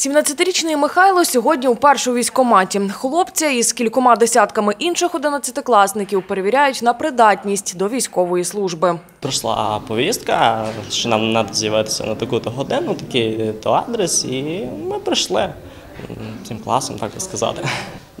17-річний Михайло сьогодні у військкоматі. Хлопця із кількома десятками інших одинадцятикласників перевіряють на придатність до військової служби. Прийшла повістка, що нам треба з'явитися на таку-то годину, такий то адрес, і ми прийшли цим класом, так би сказати.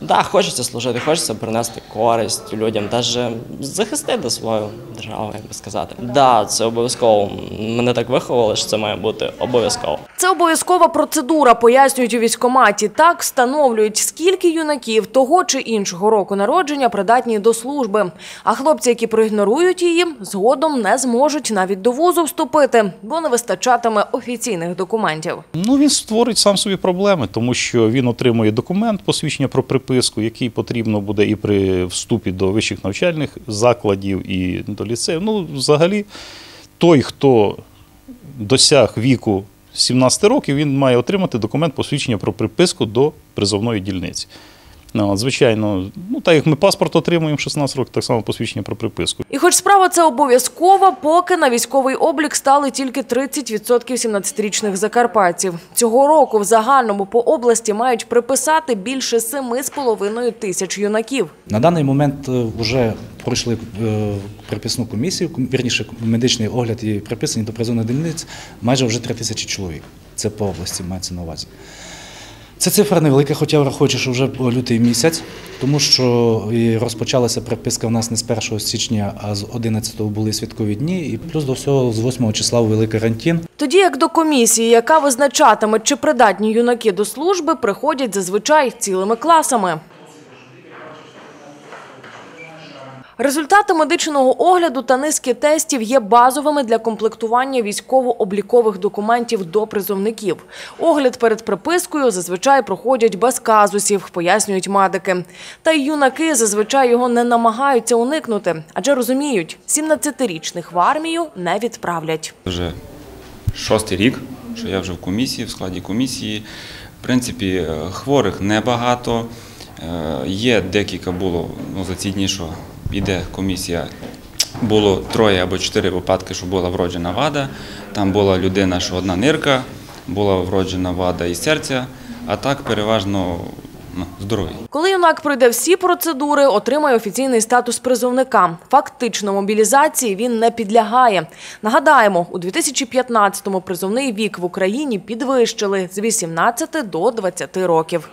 Да, хочеться служити, хочеться принести користь людям, навіть захистити свою державу, як би сказати. Да, це обов'язково. Мене так виховували, що це має бути обов'язково. Це обов'язкова процедура, пояснюють у військкоматі. Так встановлюють, скільки юнаків того чи іншого року народження придатні до служби. А хлопці, які проігнорують її, згодом не зможуть навіть до вузу вступити, бо не вистачатиме офіційних документів. Ну, він створить сам собі проблеми, тому що він отримує документ, посвідчення про приписку, який потрібно буде і при вступі до вищих навчальних закладів, і до ліцеїв. Ну, взагалі, той, хто досяг віку 17 років, він має отримати документ посвідчення про приписку до призовної дільниці. Ну, от, звичайно, ну так як ми паспорт отримуємо в 16 років, так само посвідчення про приписку. І хоч справа це обов'язкова, поки на військовий облік стали тільки 30% 17-річних закарпатців. Цього року в загальному по області мають приписати більше 7,5 тисяч юнаків. На даний момент вже пройшли е, приписну комісію, вірніше медичний огляд і приписані до призовних дільниць майже вже 3 тисячі чоловік. Це по області мається на увазі. Це цифра невелика, хоча враховуючи, що вже лютий місяць, тому що розпочалася приписка в нас не з 1 січня, а з 11 були святкові дні, і плюс до всього з 8 числа ввели карантин. Тоді як до комісії, яка визначатиме, чи придатні юнаки до служби, приходять зазвичай цілими класами. Результати медичного огляду та низки тестів є базовими для комплектування військово-облікових документів до призовників. Огляд перед припискою зазвичай проходять без казусів, пояснюють медики. Та й юнаки зазвичай його не намагаються уникнути, адже розуміють, 17-річних в армію не відправлять. Вже шостий рік, що я вже в комісії, в складі комісії. В принципі, е, хворих небагато. Е, Є декілька було ну, за ці дні, що йде комісія. Було троє або чотири випадки, що була вроджена вада. Там була людина, що одна нирка, була вроджена вада і серця, а так переважно ну, здорові. Коли юнак пройде всі процедури, отримає офіційний статус призовника. Фактично мобілізації він не підлягає. Нагадаємо, у 2015-му призовний вік в Україні підвищили з 18 до 20 років.